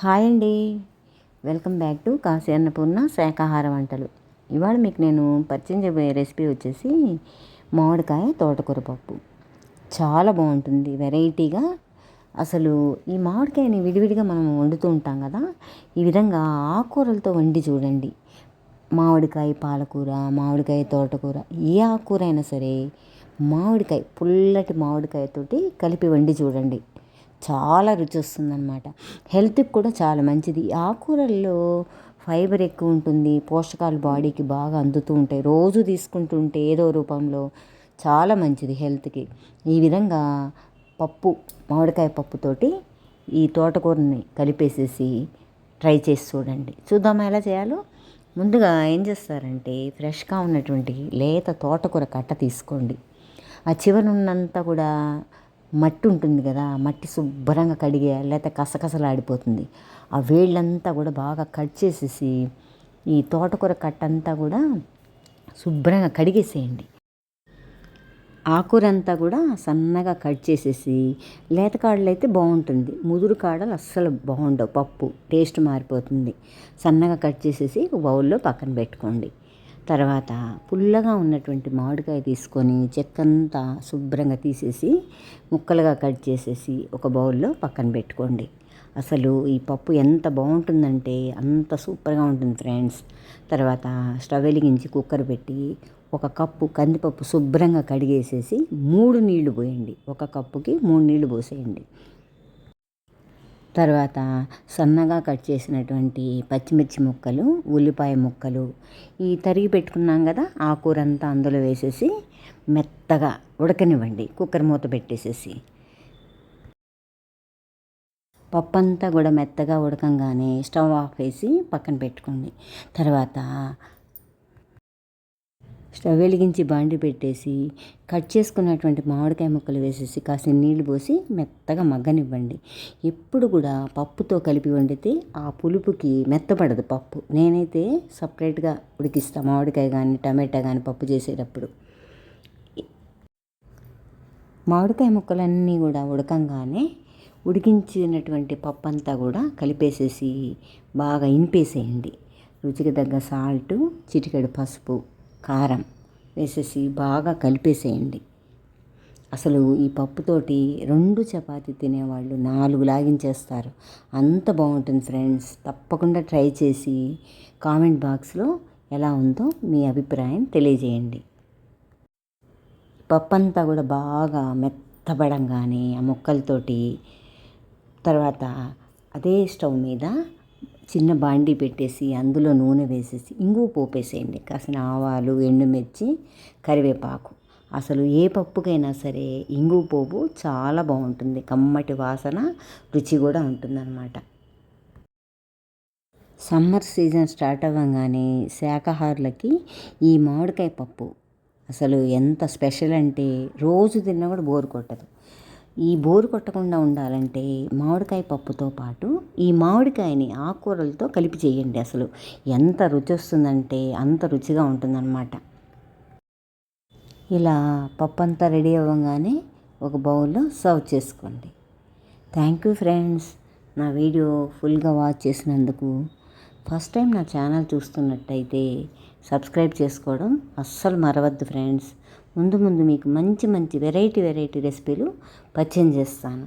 Hi అండి. Welcome back to Kashi Annapurna శాకాహార వంటలు. ఇవాళ మీకు నేను పరిచయం చేయబోయే రెసిపీ వచ్చేసి మామిడికాయ తోటకూర పప్పు. చాలా బాగుంటుంది వెరైటీగా. అసలు ఈ మామిడికాయని విడివిడిగా మనం వండుతూ ఉంటాం కదా ఈ విధంగా ఆకుకూరలతో వండి చూడండి. మామిడికాయ పాలకూర మామిడికాయ తోటకూర ఏ ఆకుకూర అయినా సరే మామిడికాయ పుల్లటి మామిడికాయతోటి కలిపి వండి చూడండి. చాలా రుచి వస్తుందన్నమాట హెల్త్కి కూడా చాలా మంచిది. ఆకూరల్లో ఆకుకూరల్లో ఫైబర్ ఎక్కువ ఉంటుంది. పోషకాలు బాడీకి బాగా అందుతూ ఉంటాయి. రోజు తీసుకుంటుంటే ఏదో రూపంలో చాలా మంచిది హెల్త్కి ఈ విధంగా పప్పు మామిడికాయ పప్పుతోటి ఈ తోటకూరని కలిపేసేసి ట్రై చేసి చూడండి. చూద్దామా ఎలా చేయాలో? ముందుగా ఏం చేస్తారంటే ఫ్రెష్గా ఉన్నటువంటి లేత తోటకూర కట్ట తీసుకోండి. ఆ చివరనున్నంతా కూడా మట్టి ఉంటుంది కదా మట్టి శుభ్రంగా కడిగే లేకపోతే కసకసలాడిపోతుంది. ఆ వేళ్ళంతా కూడా బాగా కట్ చేసేసి ఈ తోటకూర కట్టంతా కూడా శుభ్రంగా కడిగేసేయండి. ఆకుకూర అంతా కూడా సన్నగా కట్ చేసేసి లేత కాడలు అయితే బాగుంటుంది. ముదురు కాడలు అస్సలు బాగుండవు పప్పు టేస్ట్ మారిపోతుంది. సన్నగా కట్ చేసేసి బౌల్లో పక్కన పెట్టుకోండి. తర్వాత పుల్లగా ఉన్నటువంటి మామిడికాయ తీసుకొని చెక్కంతా శుభ్రంగా తీసేసి ముక్కలుగా కట్ చేసేసి ఒక బౌల్లో పక్కన పెట్టుకోండి. అసలు ఈ పప్పు ఎంత బాగుంటుందంటే అంత సూపర్గా ఉంటుంది ఫ్రెండ్స్. తర్వాత స్టవ్ వెలిగించి కుక్కర్ పెట్టి ఒక కప్పు కందిపప్పు శుభ్రంగా కడిగేసేసి మూడు నీళ్ళు పోయండి. ఒక కప్పుకి మూడు నీళ్ళు పోసేయండి. తర్వాత సన్నగా కట్ చేసినటువంటి పచ్చిమిర్చి ముక్కలు ఉల్లిపాయ ముక్కలు ఈ తరిగి పెట్టుకున్నాం కదా ఆ కూర అంతా అందులో వేసేసి మెత్తగా ఉడకనివ్వండి. కుక్కర్ మూత పెట్టేసేసి. పప్పు అంతా కూడా మెత్తగా ఉడకంగానే స్టవ్ ఆఫ్ వేసి పక్కన పెట్టుకోండి. తర్వాత స్టవ్ వెలిగించి బాండి పెట్టేసి కట్ చేసుకున్నటువంటి మామిడికాయ ముక్కలు వేసేసి కాసిన నీళ్ళు పోసి మెత్తగా మగ్గనివ్వండి. ఎప్పుడు కూడా పప్పుతో కలిపి వండితే ఆ పులుపుకి మెత్తపడదు పప్పు. నేనైతే సపరేట్గా ఉడికిస్తాను మామిడికాయ కానీ టమాటా కానీ పప్పు చేసేటప్పుడు. మామిడికాయ ముక్కలన్నీ కూడా ఉడకంగానే ఉడికించినటువంటి పప్పు అంతా కూడా కలిపేసేసి బాగా ఇనిపేసేయండి రుచికి తగ్గ సాల్ట్ చిటికెడు పసుపు కారం వేసేసి బాగా కలిపేసేయండి. అసలు ఈ పప్పుతోటి రెండు చపాతీ తినేవాళ్ళు నాలుగు లాగించేస్తారు. అంత బాగుంటుంది ఫ్రెండ్స్. తప్పకుండా ట్రై చేసి కామెంట్ బాక్స్లో ఎలా ఉందో మీ అభిప్రాయం తెలియజేయండి. పప్పు అంతా కూడా బాగా మెత్తబడంగానే ఆ ముక్కలతోటి తర్వాత అదే స్టవ్ మీద చిన్న బాండీ పెట్టేసి అందులో నూనె వేసేసి ఇంగువ పోపేసేయండి. కాసిన ఆవాలు ఎండుమిర్చి కరివేపాకు. అసలు ఏ పప్పుకైనా సరే ఇంగువ పోపు చాలా బాగుంటుంది. కమ్మటి వాసన రుచి కూడా ఉంటుందన్నమాట. సమ్మర్ సీజన్ స్టార్ట్ అవ్వగానే శాకాహారులకి ఈ మామిడికాయ పప్పు అసలు ఎంత స్పెషల్ అంటే రోజు తిన్నా కూడా బోరు కొట్టదు. ఈ బోరు కొట్టకుండా ఉండాలంటే మామిడికాయ పప్పుతో పాటు ఈ మామిడికాయని ఆకుకూరలతో కలిపి చేయండి అసలు. ఎంత రుచి వస్తుందంటే అంత రుచిగా ఉంటుందన్నమాట. ఇలా పప్పు అంతా రెడీ అవ్వగానే ఒక బౌల్లో సర్వ్ చేసుకోండి. Thank you friends. నా వీడియో ఫుల్గా వాచ్ చేసినందుకు ఫస్ట్ టైం నా ఛానల్ చూస్తున్నట్టయితే సబ్స్క్రైబ్ చేసుకోవడం అస్సలు మరవద్దు ఫ్రెండ్స్. ముందు ముందు మీకు మంచి మంచి వెరైటీ వెరైటీ రెసిపీలు పరిచయం చేస్తాను.